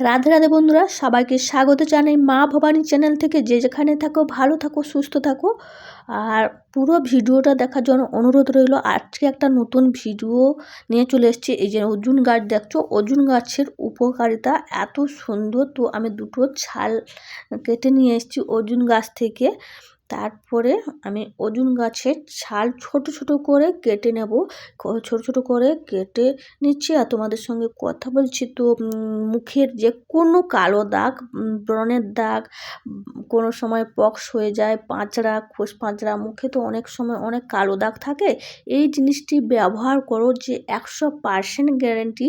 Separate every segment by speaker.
Speaker 1: রাধে রাধে বন্ধুরা, সবাইকে স্বাগত জানাই মা ভবানী চ্যানেল থেকে। যে যেখানে থাকো, ভালো থাকো, সুস্থ থাকো। আর পুরো ভিডিওটা দেখার জন্য অনুরোধ রইল, আজকে একটা নতুন ভিডিও নিয়ে চলে এসেছি। এই যে অর্জুন গাছ দেখছ? অর্জুন গাছের উপকারিতা এত সুন্দর। তো আমি দুটো ছাল কেটে নিয়ে এসেছি অর্জুন গাছ থেকে। তারপরে আমি অজুন গাছের ছাল ছোট ছোট করে কেটে নেব। ছোট ছোট করে কেটে নিচ্ছি। আর তোমাদের সঙ্গে কথা বলছি তো মুখের যে কোনো কালো দাগ ব্রণের দাগ কোনো সময় পক্স হয়ে যায়, পাঁচড়া, খোস পাঁচড়া, মুখে তো অনেক সময় অনেক কালো দাগ থাকে। এই জিনিসটি ব্যবহার করো যে একশো পার্সেন্ট গ্যারেন্টি,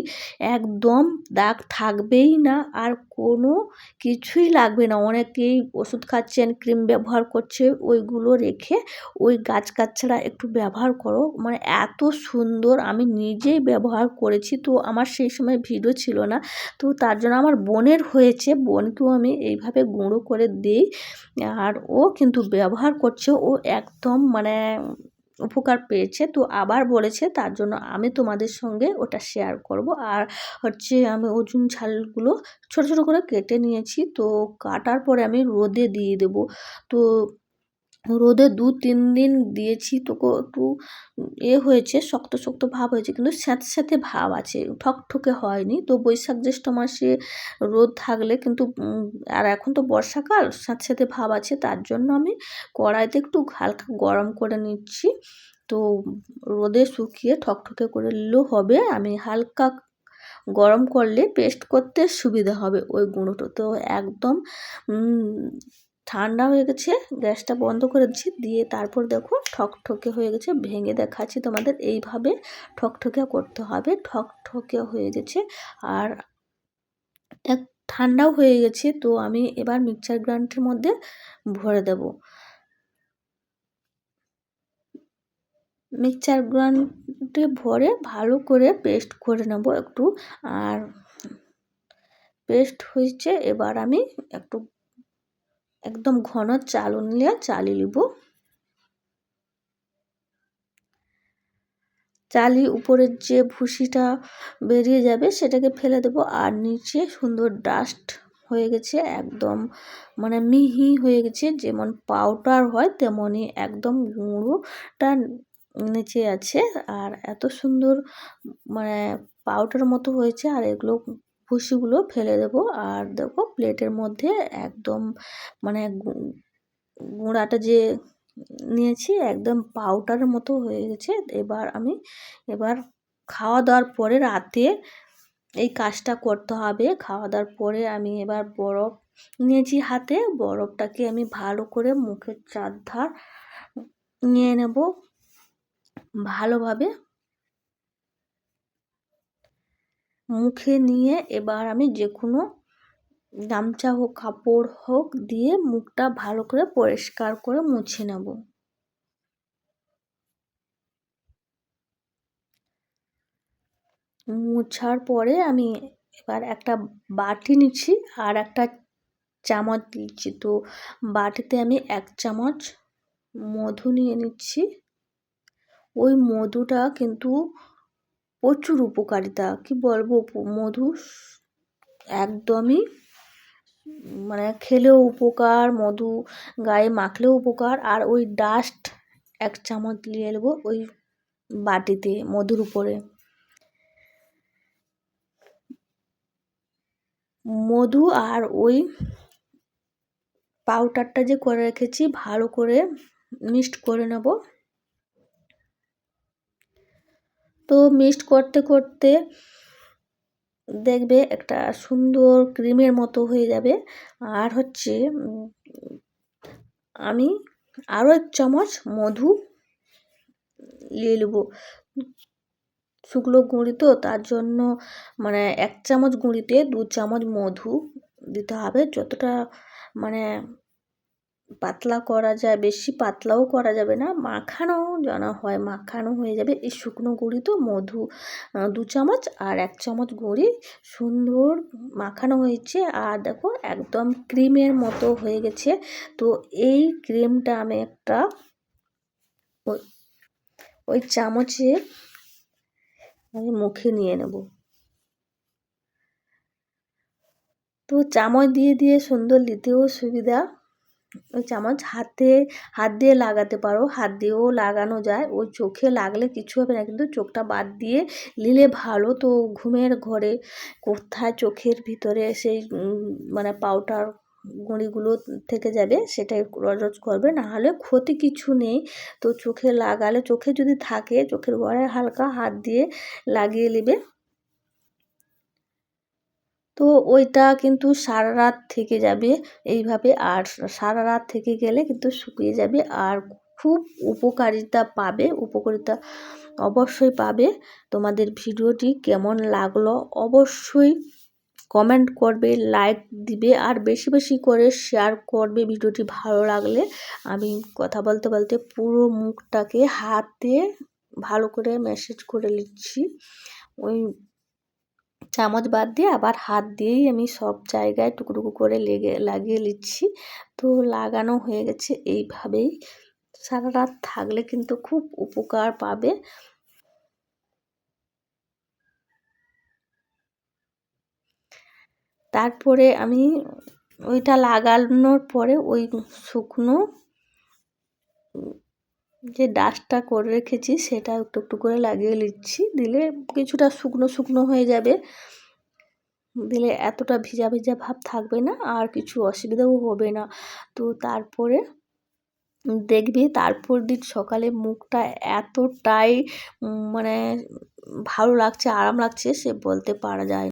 Speaker 1: একদম দাগ থাকবেই না আর কোনো কিছুই লাগবে না। অনেকেই ওষুধ খাচ্ছেন, ক্রিম ব্যবহার করছে ওইগুলো রেখে ওই গাছ গাছড়া একটু ব্যবহার করো। মানে এত সুন্দর আমি নিজেই ব্যবহার করেছি। তো আমার সেই সময় ভিডিও ছিল না। তো তার জন্য আমার বোনের হয়েছে। বোনকেও আমি এইভাবে গুঁড়ো করে দিই। আর ও কিন্তু ব্যবহার করছে। ও একদম মানে উপকার পেয়েছে। তো আবার বলেছে, তার জন্য আমি তোমাদের সঙ্গে ওটা শেয়ার করব। আর হচ্ছে আমি ওজন ছালগুলো ছোট ছোট করে কেটে নিয়েছি। তো কাটার পরে আমি রোদে দিয়ে দেব। তো রোদে দু তিন দিন দিয়েছি তো একটু এ হয়েছে, শক্ত শক্ত ভাব হয়েছে, কিন্তু স্যাঁতে স্যাঁতে ভাব আছে, ঠকঠকে হয়নি। তো বৈশাখ জ্যৈষ্ঠ মাসে রোদ থাকলে কিন্তু আর এখন তো বর্ষাকাল স্যাঁতে স্যাঁতে ভাব আছে, তার জন্য আমি কড়াইতে একটু হালকা গরম করে নিচ্ছি। তো রোদে শুকিয়ে ঠকঠকে করে নিলেও হবে, আমি হালকা গরম করলে পেস্ট করতে সুবিধা হবে ওই গুঁড়োটা। তো একদম ঠান্ডা হয়ে গেছে, গ্যাসটা বন্ধ করে দিচ্ছি, দিয়ে তারপর দেখো ঠকঠকে হয়ে গেছে, ভেঙে দেখাচ্ছি তোমাদের, এইভাবে ঠকঠকে করতে হবে, ঠকঠকে হয়ে গেছে। আর এক ঠান্ডাও হয়ে গেছে, তো আমি এবার মিক্সচার গ্রাইন্ডের মধ্যে ভরে দেব। মিক্সচার গ্রাইন্ডে ভরে ভালো করে পেস্ট করে নেব একটু, আর পেস্ট হয়েছে, এবার আমি একটু একদম ঘন চাল নিয়ে চালি নিব চালি উপরের যে ভুসিটা বেরিয়ে যাবে সেটাকে ফেলে দেব আর নিচে সুন্দর ডাস্ট হয়ে গেছে, একদম মানে মিহি হয়ে গেছে, যেমন পাউডার হয় তেমনই একদম গুঁড়োটা নিচে আছে। আর এত সুন্দর মানে পাউডার মতো হয়েছে আর এগুলো ভুসিগুলো ফেলে দেব আর দেখো প্লেটের মধ্যে একদম মানে গুঁড়াটা যে নিয়েছি একদম পাউডারের মতো হয়ে গেছে। এবার আমি এবার খাওয়া দাওয়ার পরে রাতে এই কাজটা করতে হবে। খাওয়া দাওয়ার পরে আমি এবার বরফ নিয়েছি হাতে। বরফটাকে আমি ভালো করে মুখের চারধার নিয়ে নেব ভালোভাবে। মুখে নিয়ে এবার আমি যে কোনো গামছা হোক কাপড় হোক দিয়ে মুখটা ভালো করে পরিষ্কার করে মুছে নেব। মুছার পরে আমি এবার একটা বাটি নিচ্ছি আর একটা চামচ দিচ্ছি। তো বাটিতে আমি এক চামচ মধু নিয়ে নিচ্ছি। ওই মধুটা কিন্তু প্রচুর উপকারিতা, কি বলব? মধু একদমই মানে খেলেও উপকার, মধু গায়ে মাখলেও উপকার, আর ওই ডাস্ট এক চামচ নিয়ে নেব ওই বাটিতে, মধুর উপরে। মধু আর ওই পাউডারটা যে করে রেখেছি, ভালো করে মিক্সড করে নেব। তো মিক্সড করতে করতে দেখবে একটা সুন্দর ক্রিমের মতো হয়ে যাবে। আর হচ্ছে আমি আরও এক চামচ মধু নিয়ে নেব। শুকনো গুঁড়ি তো, তার জন্য মানে এক চামচ গুঁড়িতে দু চামচ মধু দিতে হবে। যতটা মানে পাতলা করা যায়, বেশি পাতলাও করা যাবে না মাখানো যেন হয়, মাখানো হয়ে যাবে। এই শুকনো গুঁড়ি তো মধু দু চামচ আর এক চামচ গুঁড়ি। সুন্দর মাখানো হয়েছে আর দেখো একদম ক্রিমের মতো হয়ে গেছে। তো এই ক্রিমটা আমি একটা ওই চামচে আমি মুখে নিয়ে নেব। তো চামচ দিয়ে দিয়ে সুন্দর নিতেও সুবিধা। চামচ হাতে হাত দিয়ে লাগাতে পারো। হাত দিয়েও লাগানো যায়। ওই চোখে লাগলে কিছু হবে না, কিন্তু চোখটা বাদ দিয়ে নিলে ভালো। তো ঘুমের ঘরে কোথায় চোখের ভিতরে সেই মানে পাউডার গুঁড়িগুলো থেকে যাবে, সেটাই রজ করবে। না হলে ক্ষতি কিছু নেই। তো চোখে লাগালে, চোখে যদি থাকে, চোখের গোড়ায় হালকা হাত দিয়ে লাগিয়ে নেবে। ওইটা কিন্তু সারা রাত থেকে যাবে এইভাবে। আর সারা রাত থেকে গেলে কিন্তু শুকিয়ে যাবে। আর খুব উপকারিতা পাবে, উপকারিতা অবশ্যই পাবে। তোমাদের ভিডিওটি কেমন লাগল অবশ্যই কমেন্ট করবে লাইক দিবে আর বেশি বেশি করে শেয়ার করবে ভিডিওটি ভালো লাগলে। আমি কথা বলতে বলতে পুরো মুখটাকে হাতে ভালো করে মেসেজ করে নিচ্ছি। ওই চামচ বাদ দিয়ে আবার হাত দিয়েই আমি সব জায়গায় টুকটুকু করে লেগে, লাগিয়ে নিচ্ছি। তো লাগানো হয়ে গেছে এইভাবেই। সারা রাত থাকলে কিন্তু খুব উপকার পাবে। তারপরে আমি ওইটা লাগানোর পরে ওই শুকনো যে ডাস্টটা করে রেখেছি সেটা একটু একটু করে লাগিয়ে নিচ্ছি। দিলে কিছুটা শুকনো শুকনো হয়ে যাবে। দিলে এতটা ভিজা ভিজা ভাব থাকবে না আর কিছু অসুবিধাও হবে না। তো তারপরে দেখবি তারপর দিন সকালে মুখটা এতটাই মানে ভালো লাগছে, আরাম লাগছে সে বলতে পারা যায়